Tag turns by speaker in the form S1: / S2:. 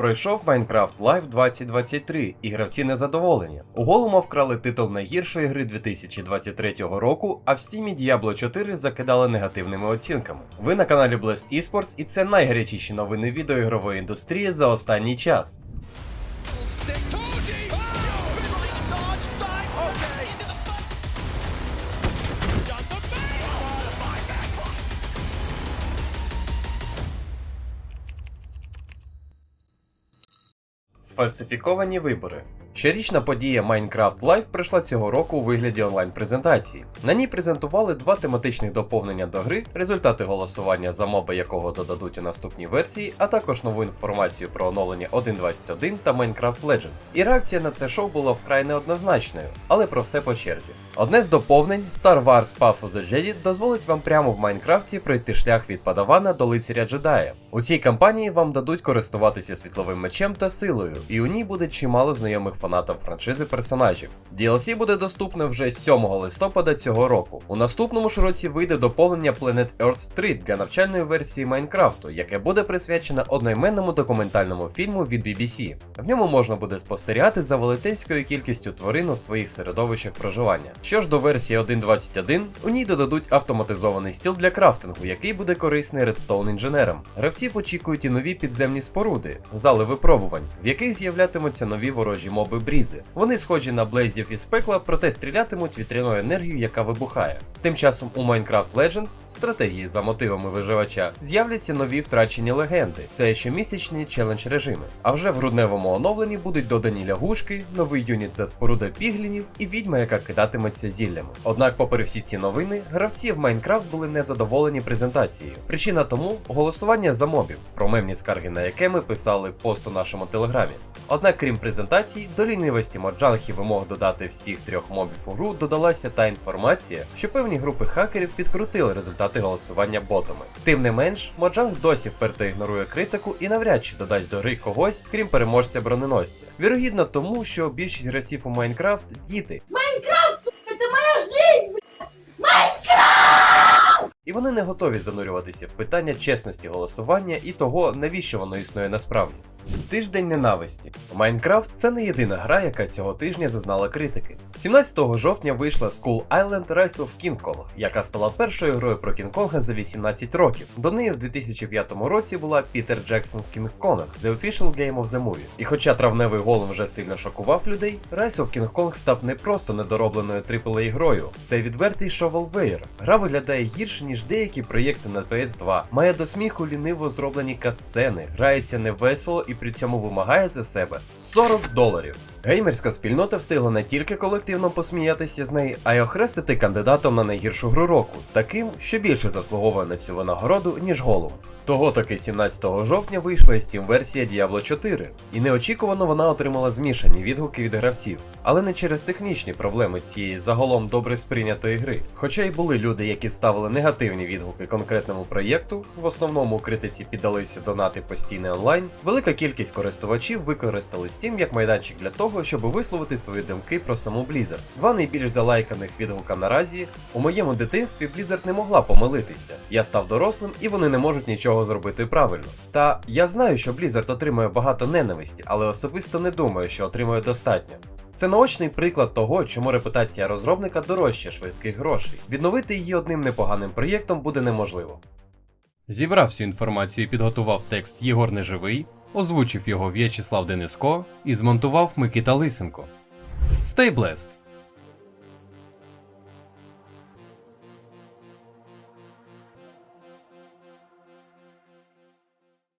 S1: Пройшов Minecraft Live 2023, і гравці незадоволені. У Голума вкрали титул найгіршої гри 2023 року, а в стімі Diablo 4 закидали негативними оцінками. Ви на каналі Blast Esports і це найгарячіші новини відеоігрової індустрії за останній час. Сфальсифіковані вибори. Щорічна подія Minecraft Live прийшла цього року у вигляді онлайн-презентації. На ній презентували два тематичних доповнення до гри, результати голосування за моби якого додадуть у наступній версії, а також нову інформацію про оновлення 1.21 та Minecraft Legends. І реакція на це шоу була вкрай неоднозначною, але про все по черзі. Одне з доповнень Star Wars Path of the Jedi дозволить вам прямо в Майнкрафті пройти шлях від падавана до лицаря джедая. У цій кампанії вам дадуть користуватися світловим мечем та силою, і у ній буде чимало знайомих фанатам франшизи персонажів. DLC буде доступне вже 7 листопада цього року. У наступному ж році вийде доповнення Planet Earth 3 для навчальної версії Майнкрафту, яке буде присвячене одноіменному документальному фільму від BBC. В ньому можна буде спостерігати за велетенською кількістю тварин у своїх середовищах проживання. Що ж до версії 1.21, у ній додадуть автоматизований стіл для крафтингу, який буде корисний редстоун інженерам. Гравців очікують і нові підземні споруди, зали випробувань, в яких з'являтимуться нові ворожі моби брізи. Вони схожі на блейзів із пекла, проте стрілятимуть вітряною енергією, яка вибухає. Тим часом у Minecraft Legends, стратегії за мотивами виживача, з'являться нові втрачені легенди. Це щомісячні челендж режими. А вже в грудневому оновленні будуть додані лягушки, новий юніт та споруда піглінів і відьма, яка кидатиметься зіллями. Однак, попри всі ці новини, гравці в Майнкрафт були незадоволені презентацією. Причина тому голосування за мобів, про мемні скарги на яке ми писали пост у нашому телеграмі. Однак, крім презентацій, до лінивості моджанг і вимог додати всіх трьох мобів у гру додалася та інформація, що певні групи хакерів підкрутили результати голосування ботами. Тим не менш, моджанг досі вперто ігнорує критику і навряд чи додасть до гри когось, крім переможця броненосця. Вірогідно тому, що більшість гравців у Майнкрафт діти,
S2: Майнкрафт, сука, это моя жизнь, блядь!
S1: і вони не готові занурюватися в питання чесності голосування і того, навіщо воно існує насправді. Тиждень ненависті. Майнкрафт це не єдина гра, яка цього тижня зазнала критики. 17 жовтня вийшла Skull Island Rise of King Kong, яка стала першою грою про Кінг-Конга за 18 років. До неї в 2005 році була Пітер Джексон's King Kong The Official Game of the Movie. І хоча травневий голом вже сильно шокував людей, Rise of King Kong став не просто недоробленою AAA грою, це відвертий shovelware. Гра виглядає гірше, ніж деякі проєкти на PS2, має до сміху ліниво зроблені катсцени, грається невесело і при цьому вимагає за себе 40 доларів. Геймерська спільнота встигла не тільки колективно посміятися з неї, а й охрестити кандидатом на найгіршу гру року, таким, що більше заслуговує на цю винагороду, ніж голум. Того таки 17 жовтня вийшла Steam версія Diablo 4, і неочікувано вона отримала змішані відгуки від гравців, але не через технічні проблеми цієї загалом добре сприйнятої гри. Хоча й були люди, які ставили негативні відгуки конкретному проєкту, в основному критиці піддалися донати постійний онлайн, велика кількість користувачів використали Steam як майданчик для того, щоб висловити свої думки про саму Blizzard. Два найбільш залайканих відгука наразі у моєму дитинстві Blizzard не могла помилитися. Я став дорослим і вони не можуть нічого зробити правильно. Та я знаю, що Blizzard отримує багато ненависті, але особисто не думаю, що отримує достатньо. Це наочний приклад того, чому репутація розробника дорожче швидких грошей. Відновити її одним непоганим проєктом буде неможливо. Зібрав всю інформацію, і підготував текст Єгор Неживий, озвучив його В'ячеслав Дениско і змонтував Микита Лисенко. Stay blessed!